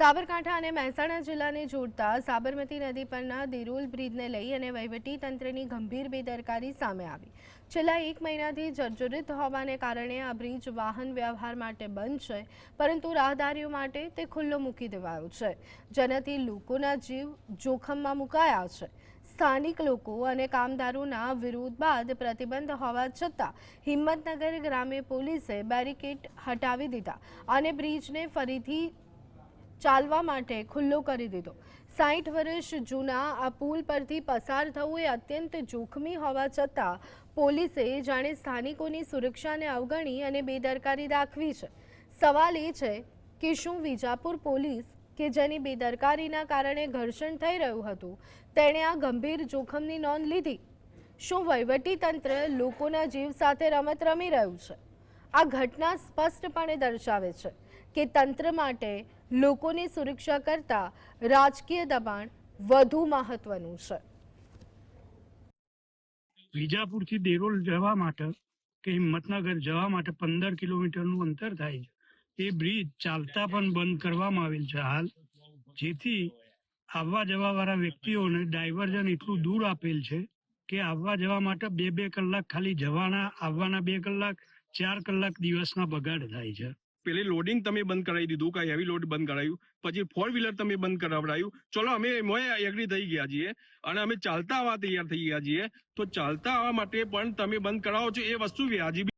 સાબરકાંઠા અને મહેસાણા જિલ્લાને જોડતા સાબરમતી નદી પરના દિરુલ બ્રિજને લઈ અને તંત્રની ગંભીર બેદરકારી સામે આવી. છેલ્લા એક મહિનાથી જર્જરિત હોવાને કારણે આ બ્રિજ વાહન વ્યવહાર માટે બંધ છે, પરંતુ રાહદારીઓ માટે તે ખુલ્લો મૂકી દેવાયો છે. જેનાથી લોકોના જીવ જોખમમાં મુકાયા છે. સ્થાનિક લોકો અને કામદારોના વિરોધ બાદ પ્રતિબંધ હોવા છતાં હિંમતનગર ગ્રામે પોલીસે બેરિકેડ હટાવી દીધા અને બ્રિજને ફરીથી ચાલવા માટે ખુલ્લો કરી દીધો. સાઠ વર્ષ જૂના આ પુલ પરથી પસાર થવું એ અત્યંત જોખમી હોવા છતાં પોલીસે જાણે સ્થાનિકોની સુરક્ષાને અવગણી અને બેદરકારી દાખવી છે. સવાલ એ છે કે શું વિજાપુર પોલીસ, કે જેની બેદરકારીના કારણે ઘર્ષણ થઈ રહ્યું હતું, તેણે આ ગંભીર જોખમની નોંધ લીધી? શું તંત્ર લોકોના જીવ સાથે રમત રમી રહ્યું છે? આ ઘટના સ્પષ્ટપણે દર્શાવે છે કે તંત્ર માટે લોકોની સુરક્ષા કરતા રાજકીય દબાણ વધુ મહત્વનું છે. વિજાપુરથી દેરોલ જવા માટે કે હિંમતનગર જવા માટે પંદર કિલોમીટરનું અંતર થાય છે. એ બ્રિજ ચાલતા પણ બંધ કરવામાં આવેલ છે હાલ. જેથી આવવા જવા વાળા વ્યક્તિઓને ડાયવર્ઝન એટલું દૂર આપેલ છે કે આવવા જવા માટે બે બે કલાક ખાલી જવાના, આવવાના બે કલાક, ચાર કલાક દિવસના બગાડ થાય છે. પેલી લોડિંગ તમે બંધ કરાવી દીધું, કાંઈ હેવી લોડ બંધ કરાયું. પછી ફોર વ્હીલર તમે બંધ કરાવડાયું. ચલો અમે એગ્રી થઈ ગયા છીએ અને અમે ચાલતા આવવા તૈયાર થઈ ગયા છીએ. તો ચાલતા આવવા માટે પણ તમે બંધ કરાવો છો એ વસ્તુ વ્યાજબી